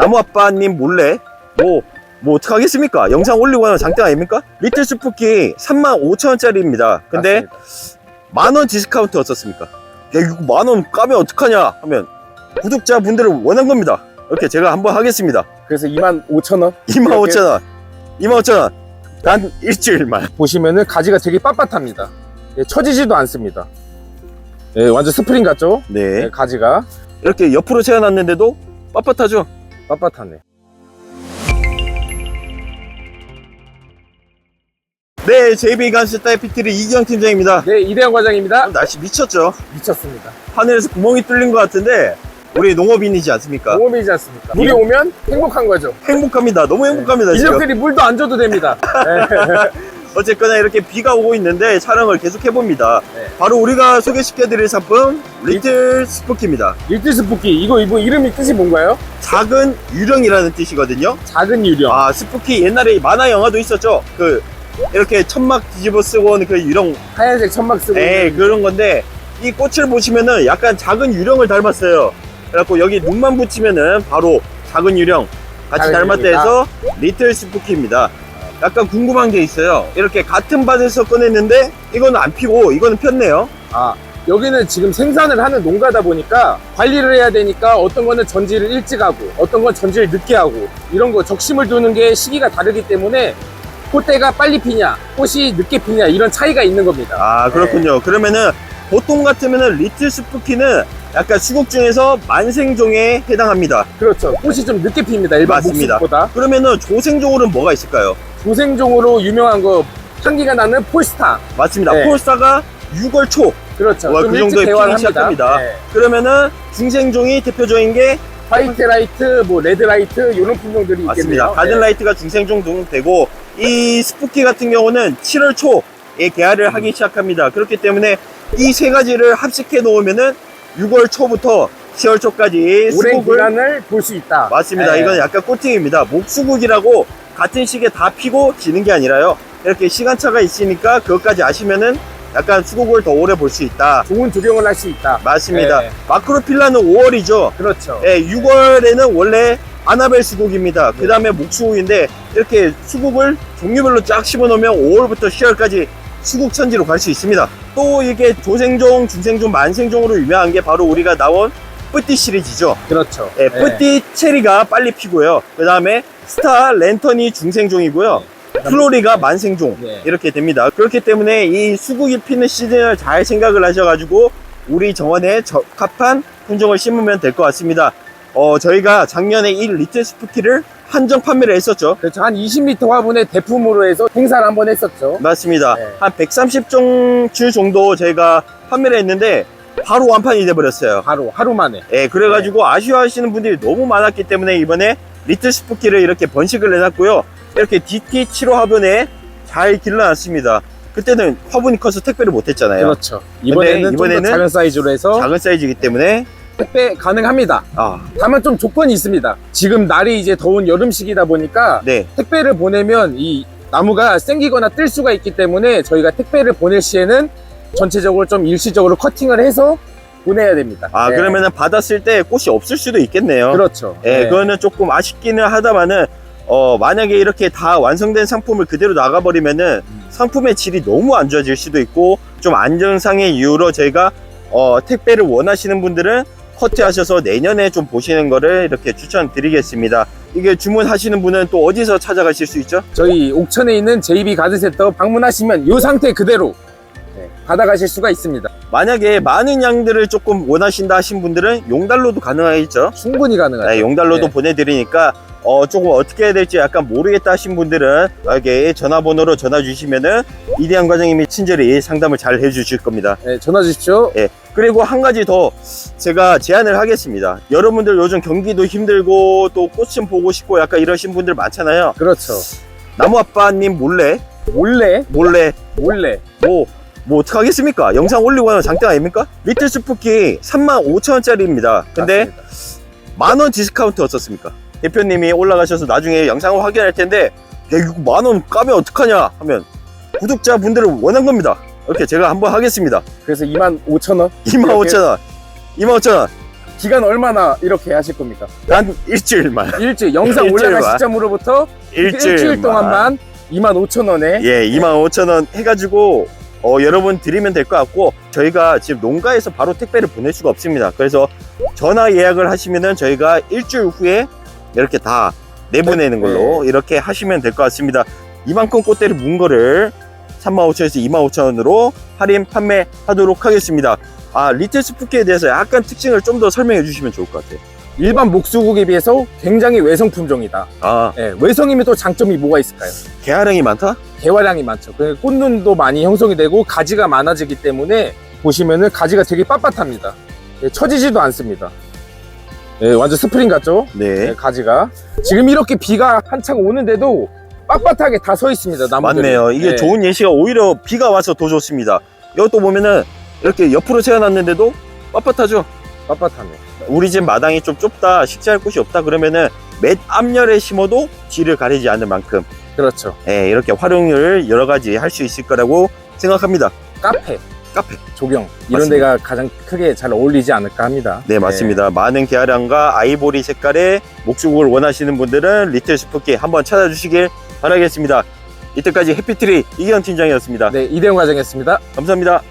나무아빠님 몰래 뭐, 뭐 어떡하겠습니까? 영상 올리고 나면 장땡 아닙니까? 리틀 스푸키 35,000원짜리입니다. 근데. 만원 디스카운트 어떻습니까? 야, 이거 만원 까면 어떡하냐 하면 구독자분들을 원한 겁니다. 이렇게 제가 한번 하겠습니다. 그래서 2만 5천 원 25,000원. 25,000원. 단 일주일만. 보시면은 가지가 되게 빳빳합니다. 예, 처지지도 않습니다. 예, 완전 스프링 같죠? 네. 예, 가지가 이렇게 옆으로 채워놨는데도 빳빳하죠? 빳빳하네. 네, JB 간스타의 피트리 이기영 팀장입니다. 네, 이대영 과장입니다. 날씨 미쳤죠? 미쳤습니다. 하늘에서 구멍이 뚫린 것 같은데 우리 농업인이지 않습니까? 모험이지 않습니까? 물이 오면 행복한 거죠. 행복합니다. 너무 행복합니다. 지금. 인력들이 물도 안 줘도 됩니다. 예. 어쨌거나 이렇게 비가 오고 있는데 촬영을 계속 해봅니다. 네. 바로 우리가 소개시켜드릴 상품 리틀 스푸키입니다. 일til 스푸키 이거 이거 이름이 뜻이 뭔가요? 작은 유령이라는 뜻이거든요. 작은 유령. 아 스푸키 옛날에 만화 영화도 있었죠. 그 이렇게 천막 뒤집어 쓰고 오는 그 유령, 하얀색 천막 쓰고 에 있는 그런 건데 이 꽃을 보시면은 약간 작은 유령을 닮았어요. 그래갖고 여기 눈만 붙이면은 바로 작은 유령 같이 작은 닮았다 유령이다. 해서 리틀 스푸키입니다. 약간 궁금한 게 있어요. 이렇게 같은 밭에서 꺼냈는데 이거는 안 피고 이거는 폈네요. 아 여기는 지금 생산을 하는 농가다 보니까 관리를 해야 되니까 어떤 거는 전지를 일찍 하고 어떤 건 전지를 늦게 하고 이런 거 적심을 두는 게 시기가 다르기 때문에 꽃대가 빨리 피냐 꽃이 늦게 피냐 이런 차이가 있는 겁니다 아 그렇군요. 그러면은 보통 같으면은 리틀 스푸키는 약간 수국 중에서 만생종에 해당합니다. 그렇죠 꽃이 좀 늦게 핍니다 일반 맞습니다. 목수보다 그러면은 조생종으로는 뭐가 있을까요? 조생종으로 유명한 거 향기가 나는 폴스타 맞습니다. 네. 폴스타가 6월 초. 그렇죠 와, 좀그 정도에 피기 시작합니다. 네. 그러면은 중생종이 대표적인 게 화이트 라이트, 뭐 레드 라이트 이런 품종들이 맞습니다. 있겠네요 가든 네. 라이트가 중생종 등 되고 이 스푸키 같은 경우는 7월 초에 개화를 하기 시작합니다. 그렇기 때문에 이 세 가지를 합식해 놓으면은 6월 초부터 10월 초까지 오랜 수국을 기간을 볼 수 있다 맞습니다. 네. 이건 약간 코팅입니다. 목수국이라고 같은 시기에 다 피고 지는 게 아니라요. 이렇게 시간차가 있으니까 그것까지 아시면은 약간 수국을 더 오래 볼 수 있다. 좋은 조경을 할 수 있다 맞습니다. 네. 마크로필라는 5월이죠. 그렇죠 예, 6월에는 원래 아나벨 수국입니다. 그 다음에 목수국인데 이렇게 수국을 종류별로 쫙 심어 놓으면 5월부터 10월까지 수국 천지로 갈 수 있습니다. 또 이게 조생종, 중생종, 만생종으로 유명한 게 바로 우리가 나온 뿌띠 시리즈죠. 그렇죠 예, 네. 뿌띠 체리가 빨리 피고요. 그 다음에 스타 랜턴이 중생종이고요. 플로리가 만생종 네. 이렇게 됩니다. 그렇기 때문에 이 수국이 피는 시즌을 잘 생각을 하셔가지고 우리 정원에 적합한 품종을 심으면 될 것 같습니다. 어, 저희가 작년에 이 리틀 스푸키를 한정 판매를 했었죠. 그렇죠. 한 20m 화분의 대품으로 해서 행사를 한 번 했었죠. 맞습니다. 네. 한 130종 정도 저희가 판매를 했는데 바로 완판이 돼버렸어요. 바로 하루 만에. 예, 그래가지고 아쉬워하시는 분들이 너무 많았기 때문에 이번에 리틀 스푸키를 이렇게 번식을 해놨고요. 이렇게 DT75 화분에 잘 길러놨습니다. 그때는 화분이 커서 택배를 못했잖아요. 그렇죠. 이번에는 이번에는 작은 사이즈로 해서 작은 사이즈이기 때문에 택배 가능합니다. 아, 다만 좀 조건이 있습니다. 지금 날이 이제 더운 여름식이다 보니까 네, 택배를 보내면 이 나무가 생기거나 뜰 수가 있기 때문에 저희가 택배를 보낼 시에는 전체적으로 좀 일시적으로 커팅을 해서 보내야 됩니다. 아 네. 그러면은 받았을 때 꽃이 없을 수도 있겠네요. 그렇죠. 예, 네. 그거는 조금 아쉽기는 하다만은 어 만약에 이렇게 다 완성된 상품을 그대로 나가버리면은 음. 상품의 질이 너무 안 좋아질 수도 있고 좀 안정상의 이유로 저희가 어 택배를 원하시는 분들은 커트하셔서 내년에 좀 보시는 거를 이렇게 추천드리겠습니다. 이게 주문하시는 분은 또 어디서 찾아가실 수 있죠? 저희 옥천에 있는 JB 가드센터 방문하시면 이 상태 그대로 네, 받아가실 수가 있습니다. 만약에 많은 양들을 조금 원하신다 하신 분들은 용달로도 가능하겠죠? 충분히 가능하죠. 네, 용달로도 네. 보내드리니까 어, 조금 어떻게 해야 될지 약간 모르겠다 하신 분들은 여기 전화번호로 전화 주시면은 이대한 과장님이 친절히 상담을 잘 해주실 겁니다. 네, 전화 주십시오. 예. 그리고 한 가지 더 제가 제안을 하겠습니다. 여러분들 요즘 경기도 힘들고 또 꽃 좀 보고 싶고 약간 이러신 분들 많잖아요. 그렇죠. 나무 아빠님 몰래 몰래 몰래 몰래 뭐, 뭐 어떡하겠습니까? 영상 올리고 나면 장땡 아닙니까? 리틀 스푸키 35,000원짜리입니다. 근데 맞습니다. 만원 디스카운트 어떻습니까? 대표님이 올라가셔서 나중에 영상을 확인할 텐데 야 이거 만원 까면 어떡하냐 하면 구독자분들을 원한 겁니다. 이렇게 제가 한번 하겠습니다. 그래서 2만 5천 원 25,000원 25,000원 기간 얼마나 이렇게 하실 겁니까? 난 일주일만. 일주일 영상 일주일만. 올라간 시점으로부터 일주일만. 일주일 동안만 25,000원에 예, 25,000원 해가지고 어, 여러분 드리면 될 것 같고 저희가 지금 농가에서 바로 택배를 보낼 수가 없습니다. 그래서 전화 예약을 하시면은 저희가 일주일 후에 이렇게 다 내보내는 걸로 이렇게 하시면 될 것 같습니다. 이만큼 꽃대를 문 거를 35,000원에서 25,000원으로 할인 판매하도록 하겠습니다. 아, 리틀 스푸키에 대해서 약간 특징을 좀 더 설명해 주시면 좋을 것 같아요. 일반 목수국에 비해서 굉장히 외성 품종이다. 아, 예, 외성이면 또 장점이 뭐가 있을까요? 개화량이 많다? 개화량이 많죠. 그 꽃눈도 많이 형성이 되고 가지가 많아지기 때문에 보시면은 가지가 되게 빳빳합니다. 예, 처지지도 않습니다. 예, 완전 스프링 같죠? 네. 예, 가지가 지금 이렇게 비가 한창 오는데도 빳빳하게 다 서 있습니다. 나무들이. 맞네요. 이게 예, 좋은 예시가 오히려 비가 와서 더 좋습니다. 이것도 보면은 이렇게 옆으로 세워놨는데도 빳빳하죠? 빳빳하네. 우리 집 마당이 좀 좁다, 식재할 곳이 없다 그러면은 몇 앞열에 심어도 뒤를 가리지 않을 만큼 그렇죠. 예, 이렇게 활용을 여러 가지 할 수 있을 거라고 생각합니다. 카페, 카페. 조경 이런 맞습니다. 데가 가장 크게 잘 어울리지 않을까 합니다. 네, 맞습니다. 많은 개화량과 아이보리 색깔의 목수국을 원하시는 분들은 리틀 스푸키 한번 찾아주시길 바라겠습니다. 이때까지 해피트리 이기현 팀장이었습니다. 네, 이대용 과정이었습니다. 감사합니다.